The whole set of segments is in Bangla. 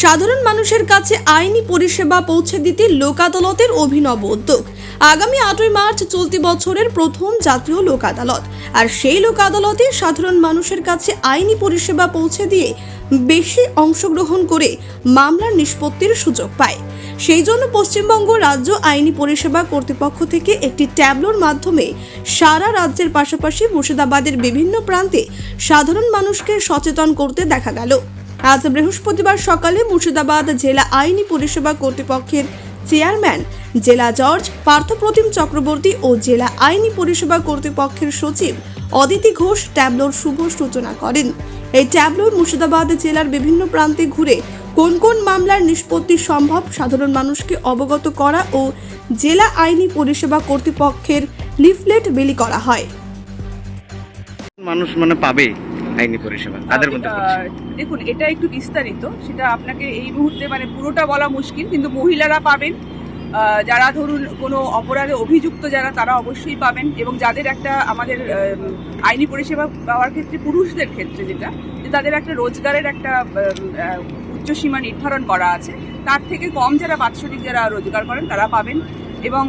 সাধারণ মানুষের কাছে আইনি পরিষেবা পৌঁছে দিতে লোক আদালতের অভিনব উদ্যোগ। আগামী আটই মার্চ চলতি বছরের প্রথম জাতীয় লোক আদালত আর সেই লোক আদালতে সাধারণ মানুষের কাছে আইনি পরিষেবা পৌঁছে দিয়ে বেশি অংশগ্রহণ করে মামলার নিষ্পত্তির সুযোগ পায়। সেই জন্য পশ্চিমবঙ্গ রাজ্য আইনি পরিষেবা কর্তৃপক্ষ থেকে একটি ট্যাবলোর মাধ্যমে সারা রাজ্যের পাশাপাশি মুর্শিদাবাদের বিভিন্ন প্রান্তে সাধারণ মানুষকে সচেতন করতে দেখা গেল। আজ বৃহস্পতিবার সকালে মুর্শিদাবাদ জেলা আইনি পরিষেবা কর্তৃপক্ষের চেয়ারম্যান, জেলা জজ পার্থপ্রতিম চক্রবর্তী ও জেলা আইনি পরিষেবা কর্তৃপক্ষের সচিব অদিতি ঘোষ ট্যাবলোর শুভ সূচনা করেন। এই ট্যাবলোর মুর্শিদাবাদ জেলার বিভিন্ন প্রান্তে ঘুরে কোন কোন মামলার নিষ্পত্তি সম্ভব, সাধারণ মানুষকে অবগত করা ও জেলা আইনি পরিষেবা কর্তৃপক্ষের লিফলেট বিলি করা হয়। মানুষ মানে পাবে। আইনি পরিষেবা তাদের মধ্যে দেখুন এটা একটু বিস্তারিত সেটা আপনাকে এই মুহূর্তে মানে পুরোটা বলা মুশকিল কিন্তু মহিলারা পাবেন যারা ধরুন কোনো অপরাধে অভিযুক্ত যারা তারা অবশ্যই পাবেন এবং যাদের একটা আমাদের আইনি পরিষেবা পাওয়ার ক্ষেত্রে পুরুষদের ক্ষেত্রে যেটা যে তাদের একটা রোজগারের একটা উচ্চসীমা নির্ধারণ করা আছে তার থেকে কম যারা বাৎসরিক যারা রোজগার করেন তারা পাবেন এবং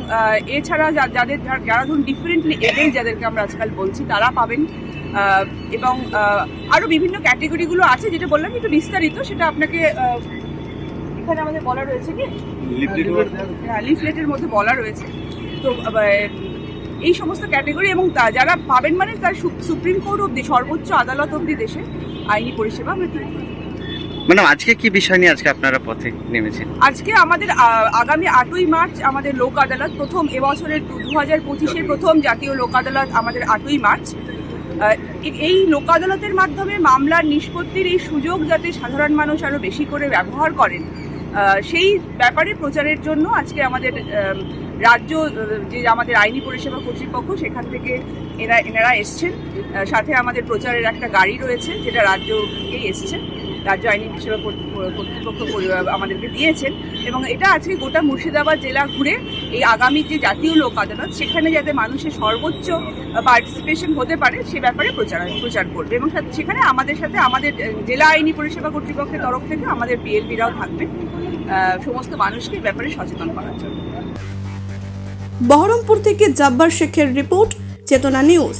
এছাড়া যা- যাদের যারা ধরুন ডিফারেন্টলি এবেল যাদেরকে আমরা আজকাল বলছি তারা পাবেন এবং আহ, আরও বিভিন্ন ক্যাটেগরিগুলো আছে যেটা বললাম একটু বিস্তারিত সেটা আপনাকে এখানে আমাদের বলা রয়েছে কি? হ্যাঁ লিফলেটের মধ্যে বলা রয়েছে। তো এই সমস্ত ক্যাটেগরি এবং তা- যারা পাবেন মানে তার সুপ্রিম কোর্ট অব্দি সর্বোচ্চ আদালত অব্দি দেশে আইনি পরিষেবা আমরা ম্যাডাম আজকে কি বিষয় নিয়ে আজকে আপনারা পথে নেমেছেন? আজকে আমাদের আগামী আটই মার্চ আমাদের লোক আদালত প্রথম এবছরের দু হাজার পঁচিশের প্রথম জাতীয় লোক আদালত আমাদের আটই মার্চ। এই লোক আদালতের মাধ্যমে মামলার নিষ্পত্তির এই সুযোগ যাতে সাধারণ মানুষ আরও বেশি করে ব্যবহার করেন সেই ব্যাপারে প্রচারের জন্য আজকে আমাদের রাজ্য যে আমাদের আইনি পরিষেবা কর্তৃপক্ষ, সেখান থেকে এরা এনারা এসছেন। সাথে আমাদের প্রচারের একটা গাড়ি রয়েছে, যেটা রাজ্যকেই এসছে। রাজ্য আইনি পরিষেবা কর্তৃপক্ষ আমাদেরকে দিয়েছেন। এবং এটা আজকে গোটা মুর্শিদাবাদ জেলা ঘুরে এই আগামী যে জাতীয় লোক আদালত, সেখানে যাতে মানুষের সর্বোচ্চ পার্টিসিপেশন হতে পারে, সে ব্যাপারে প্রচার প্রচার করবে। এবং সেখানে আমাদের সাথে আমাদের জেলা আইনি পরিষেবা কর্তৃপক্ষের তরফ থেকে আমাদের পিএলপিরাও থাকবে। সমস্ত মানুষকে ব্যাপারে সচেতন করার জন্য। বহরমপুর থেকে জব্বার শেখের রিপোর্ট, চেতনা নিউজ।